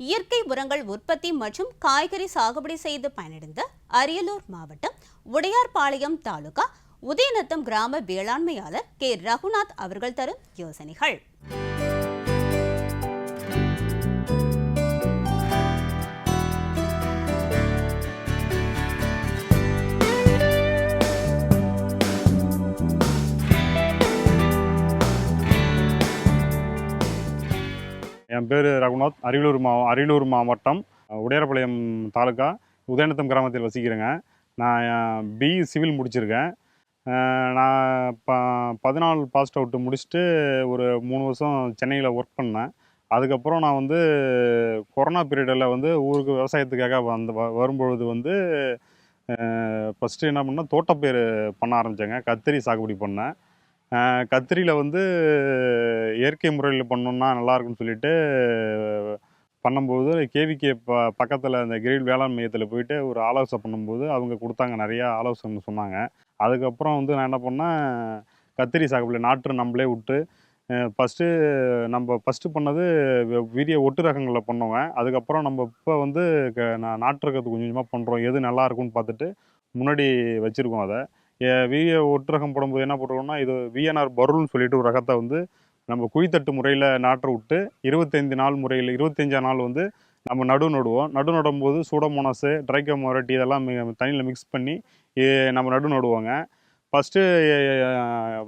இயற்கை உரங்கள் உற்பத்தி மற்றும் காய்கறி சாகுபடி செய்து பயனடைந்த அரியலூர் மாவட்டம் உடையார்பாளையம் தாலுகா உதயநத்தம் கிராம வேளாண்மையாளர் கே ரகுநாத் அவர்கள் தரும் யோசனைகள். என் பேர் ரகுநாத். அரியலூர் மா அரியலூர் மாவட்டம் உடையரப்பாளையம் தாலுக்கா உதயநத்தம் கிராமத்தில் வசிக்கிறேங்க. நான் பி சிவில் முடிச்சிருக்கேன். நான் ப பதினாலு பாஸ்ட் அவுட்டு முடிச்சுட்டு ஒரு மூணு வருஷம் சென்னையில் ஒர்க் பண்ணேன். அதுக்கப்புறம் நான் வந்து கொரோனா பீரியடில் வந்து ஊருக்கு விவசாயத்துக்காக வந்து வ- வரும்பொழுது வந்து ஃபஸ்ட்டு என்ன பண்ணேன் தோட்டப்பயிர் பண்ண ஆரம்பித்தேங்க கத்திரி சாகுபடி பண்ணேன். கத்திரியில் வந்து இயற்கை முறையில் பண்ணோம்னா நல்லாயிருக்குன்னு சொல்லிட்டு பண்ணும்போது கேவிகே ப பக்கத்தில் அந்த கிரில் வேளாண் மையத்தில் போயிட்டு ஒரு ஆலோசனை பண்ணும்போது அவங்க கொடுத்தாங்க நிறையா ஆலோசனை சொன்னாங்க. அதுக்கப்புறம் வந்து நான் என்ன பண்ணேன் கத்திரி சாகுபடி நாற்று நம்மளே விட்டு ஃபஸ்ட்டு நம்ம ஃபஸ்ட்டு பண்ணது வி- வீரிய ஒட்டு ரகங்களில் பண்ணோங்க. அதுக்கப்புறம் நம்ம இப்போ வந்து க- நான் நாட்டு ரகத்துக்கு கொஞ்சம் கொஞ்சமாக பண்ணுறோம் எது நல்லா இருக்கும்னு பார்த்துட்டு முன்னாடி வச்சுருக்கோம் அதை. ஏ- ஒற்றகம் போடும்போது என்ன போட்டுருக்கோம்னா இது விஎன்ஆர் பருள்னு சொல்லிட்டு ஒரு ரகத்தை வந்து நம்ம குழித்தட்டு முறையில் நாற்று விட்டு இருபத்தைந்து நாள் முறையில் இருபத்தஞ்சாம் நாள் வந்து நம்ம நடு நடுவோம். நடு நடும்போது சூடமோனாஸு ட்ரைக்கோமோரட்டி இதெல்லாம் தண்ணியில் மிக்ஸ் பண்ணி நம்ம நடு நடுவோங்க. ஃபஸ்ட்டு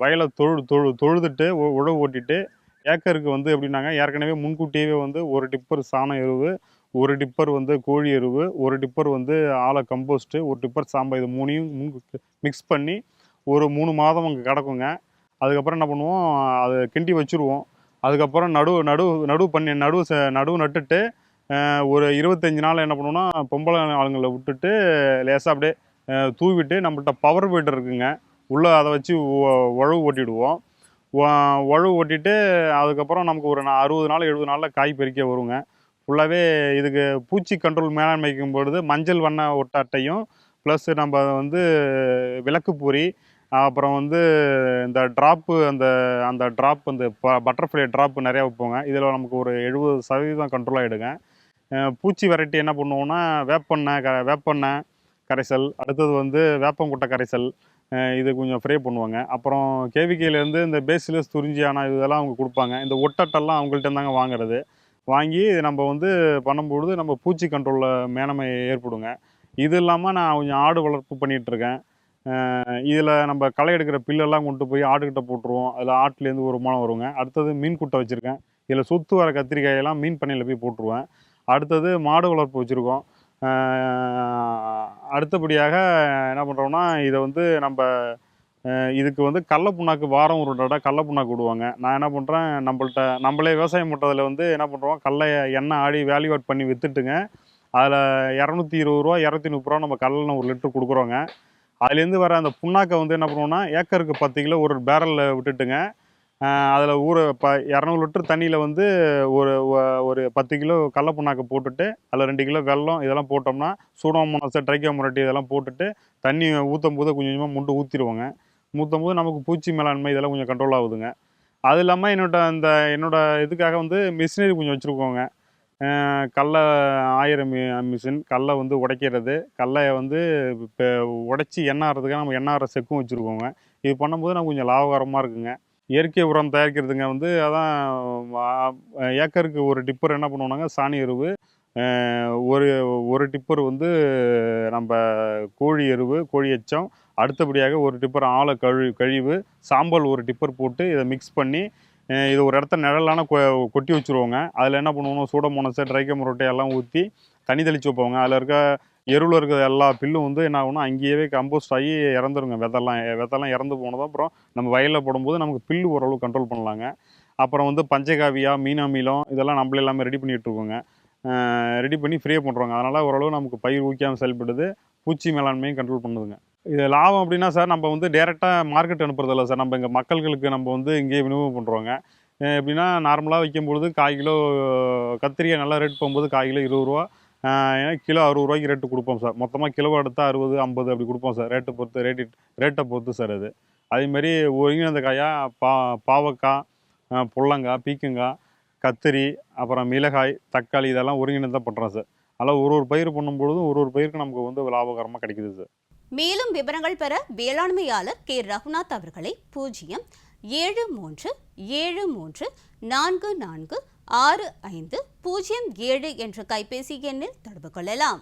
வயலை தொழு தொழு தொழுதுட்டு உழவு ஓட்டிட்டு ஏக்கருக்கு வந்து எப்படின்னாங்க ஏற்கனவே முன்கூட்டியே வந்து ஒரு டிப்பர் சாணம் எருவு ஒரு டிப்பர் வந்து கோழி எருவு ஒரு டிப்பர் வந்து ஆலை கம்போஸ்ட்டு ஒரு டிப்பர் சாம்பல் இது மூணையும் மிக்ஸ் பண்ணி ஒரு மூணு மாதம் அங்கே கிடக்குங்க. அதுக்கப்புறம் என்ன பண்ணுவோம் அதை கிண்டி வச்சுருவோம். அதுக்கப்புறம் நடு நடு நடுவு பண்ணி நடுவு ச- நடுவு நட்டுட்டு ஒரு இருபத்தஞ்சி நாள் என்ன பண்ணுவோம்னா பொம்பளை ஆளுங்களை விட்டுட்டு லேசாக அப்படியே தூவிட்டு நம்மள்கிட்ட பவர் பீட்டர் இருக்குங்க. உள்ளே அதை வச்சு உழவு ஓட்டிடுவோம். உழவு ஓட்டிட்டு அதுக்கப்புறம் நமக்கு ஒரு நா- அறுபது நாள் எழுபது நாளில் காய் பறிக்க வருங்க. ஃபுல்லாகவே இதுக்கு பூச்சி கண்ட்ரோல் மேலாண்மைக்கும் பொழுது மஞ்சள் வண்ண ஒட்டாட்டையும் ப்ளஸ்ஸு ப்ளஸ் நம்ம வந்து விளக்கு அப்புறம் வந்து இந்த ட்ராப்பு அந்த அந்த ட்ராப் அந்த பட்டர்ஃப்ளை ட்ராப் நிறையா வைப்போங்க. இதில் நமக்கு ஒரு எழுபது சதவீதம் கண்ட்ரோல் ஆகிடுங்க பூச்சி வெரைட்டி என்ன பண்ணுவோம்னா வேப்பெண்ணெய் க வேப்பெண்ணெய் கரைசல் அடுத்தது வந்து வேப்பங்குட்டை கரைசல் இது கொஞ்சம் ஃப்ரே பண்ணுவாங்க. அப்புறம் கேவிகேலேருந்து இந்த பேசிலஸ் துரிஞ்சியான இதெல்லாம் அவங்க கொடுப்பாங்க. இந்த ஒட்டட்டெல்லாம் அவங்கள்ட்ட தாங்க வாங்குறது. வாங்கி நம்ம வந்து பண்ணும்பொழுது நம்ம பூச்சி கண்ட்ரோலில் மேனமை ஏற்படுங்க. இது இல்லாமல் நான் கொஞ்சம் ஆடு வளர்ப்பு பண்ணிகிட்ருக்கேன் இதில் நம்ம களை எடுக்கிற பில்லெல்லாம் கொண்டு போய் ஆடுகிட்ட போட்டுருவோம். அதில் ஆட்டுலேருந்து ஒரு மனம் வருங்க. அடுத்தது மீன் குட்டை வச்சுருக்கேன். இதில் சுற்று வர கத்திரிக்காயெல்லாம் மீன் பண்ணையில் போய் போட்டுருவேன். அடுத்தது மாடு வளர்ப்பு வச்சுருக்கோம். அடுத்தபடியாக என்ன பண்ணுறோம்னா இதை வந்து நம்ம இதுக்கு வந்து கடல புண்ணாக்கு வாரம் ஒரு தடவை கடல புண்ணாக்கு விடுவாங்க. நான் என்ன பண்ணுறேன் நம்மள்ட்ட நம்மளே விவசாயம் பண்ணுறதுல வந்து என்ன பண்ணுறோம் கடலை எண்ணெய் ஆடி வேல்யூ அவுட் பண்ணி விற்றுட்டுங்க அதில் இரநூத்தி இருபது ரூபா இரநூத்தி முப்பது ரூபா நம்ம கடலில் ஒரு லிட்டர் கொடுக்குறோங்க. அதுலேருந்து வர அந்த புண்ணாக்கை வந்து என்ன பண்ணுவோம்னா ஏக்கருக்கு பத்து கிலோ ஒரு பேரலில் விட்டுட்டுங்க. அதில் ஊற ப இரநூறு லிட்டர் தண்ணியில் வந்து ஒரு ஒரு பத்து கிலோ கடல புண்ணாக்கு போட்டுட்டு அதில் ரெண்டு கிலோ வெல்லம் இதெல்லாம் போட்டோம்னா சூடோமோனஸ் ட்ரைக்கோமரட்டி இதெல்லாம் போட்டுட்டு தண்ணி ஊற்றும் போது கொஞ்சம் கொஞ்சமாக முண்டு ஊற்றிடுவோங்க ஊற்றும் போது நமக்கு பூச்சி மேலாண்மை இதெல்லாம் கொஞ்சம் கண்ட்ரோல் ஆகுதுங்க. அது இல்லாமல் என்னோட அந்த என்னோட இதுக்காக வந்து மிஷினரி கொஞ்சம் வச்சுருக்கோங்க. கல்லை ஆயிரம் மி- மிஷின் கடலை வந்து உடைக்கிறது கடலையை வந்து இப்போ உடைச்சி எண்ணெய் ஆறதுக்காக நம்ம எண்ணெய் ஆற செக்கும் வச்சுருக்கோங்க. இது பண்ணும்போது நமக்கு கொஞ்சம் லாபகரமாக இருக்குங்க. இயற்கை உரம் தயாரிக்கிறதுங்க வந்து அதான் ஏக்கருக்கு ஒரு டிப்பர் என்ன பண்ணுவோம்னாங்க சாணி எருவு ஒரு ஒரு டிப்பர் வந்து நம்ம கோழி எருவு கோழி எச்சம் அடுத்தபடியாக ஒரு டிப்பர் ஆலை கழு கழிவு சாம்பல் ஒரு டிப்பர் போட்டு இதை மிக்ஸ் பண்ணி இது ஒரு இடத்த நிழலான கொ- கொட்டி வச்சுருவோங்க. அதில் என்ன பண்ணுவோம் சூடமோனஸை ட்ரைக்க முரட்டை எல்லாம் ஊற்றி தண்ணி தெளித்து வைப்போங்க. அதில் இருக்க எருவில் இருக்கிற எல்லா பில்லும் வந்து என்ன ஆகும்னா அங்கேயே கம்போஸ்ட் ஆகி இறந்துருங்க. விதெல்லாம் விதெல்லாம் இறந்து போனதும் அப்புறம் நம்ம வயலில் போடும்போது நமக்கு பில்லு ஓரளவு கண்ட்ரோல் பண்ணலாங்க. அப்புறம் வந்து பஞ்சகாவியா மீன் அமிலம் இதெல்லாம் நம்மளே எல்லாமே ரெடி பண்ணிகிட்ருக்கோங்க இருக்கோங்க. ரெடி பண்ணி ஃப்ரீயாக பண்ணுறோங்க அதனால் ஓரளவு நமக்கு பயிர் ஊக்கியாமல் செயல்படுது. பூச்சி மேலாண்மையும் கண்ட்ரோல் பண்ணுதுங்க. இது லாபம் அப்படின்னா சார் நம்ம வந்து டேரெக்டாக மார்க்கெட் அனுப்புறதில்ல சார். நம்ம இங்கே மக்கள்களுக்கு நம்ம வந்து இங்கேயே விநியோகம் பண்ணுறோங்க எப்படின்னா நார்மலாக விற்கும்பொழுது கால் கிலோ கத்திரிக்காய் நல்லா ரேட் போகும்போது கால் கிலோ இருபது ரூபா ஏன்னா கிலோ அறுபது ரூபாய்க்கு ரேட்டு கொடுப்போம் சார். மொத்தமாக கிலோ எடுத்தால் அறுபது ஐம்பது அப்படி கொடுப்போம் சார். ரேட்டை பொறுத்து ரேட்டு ரேட்டை பொறுத்து சார் அது. அதேமாரி ஒருங்கிணைந்த காயாக பா பாவக்காய் புள்ளங்காய் பீக்கங்காய் கத்திரி அப்புறம் மிளகாய் தக்காளி இதெல்லாம் ஒருங்கிணைந்த பண்ணுறோம் சார். அதெல்லாம் ஒரு ஒரு பயிர் பண்ணும்பொழுதும் ஒரு ஒரு பயிருக்கு நமக்கு வந்து லாபகரமாக கிடைக்குது சார். மேலும் விவரங்கள் பெற வேளாண்மையாளர் கே. ரகுநாத் அவர்களை பூஜ்ஜியம் ஏழு மூன்று ஏழு மூன்று நான்கு நான்கு ஆறு ஐந்து பூஜ்ஜியம் ஏழு என்ற கைபேசி எண்ணில் தொடர்பு கொள்ளலாம்.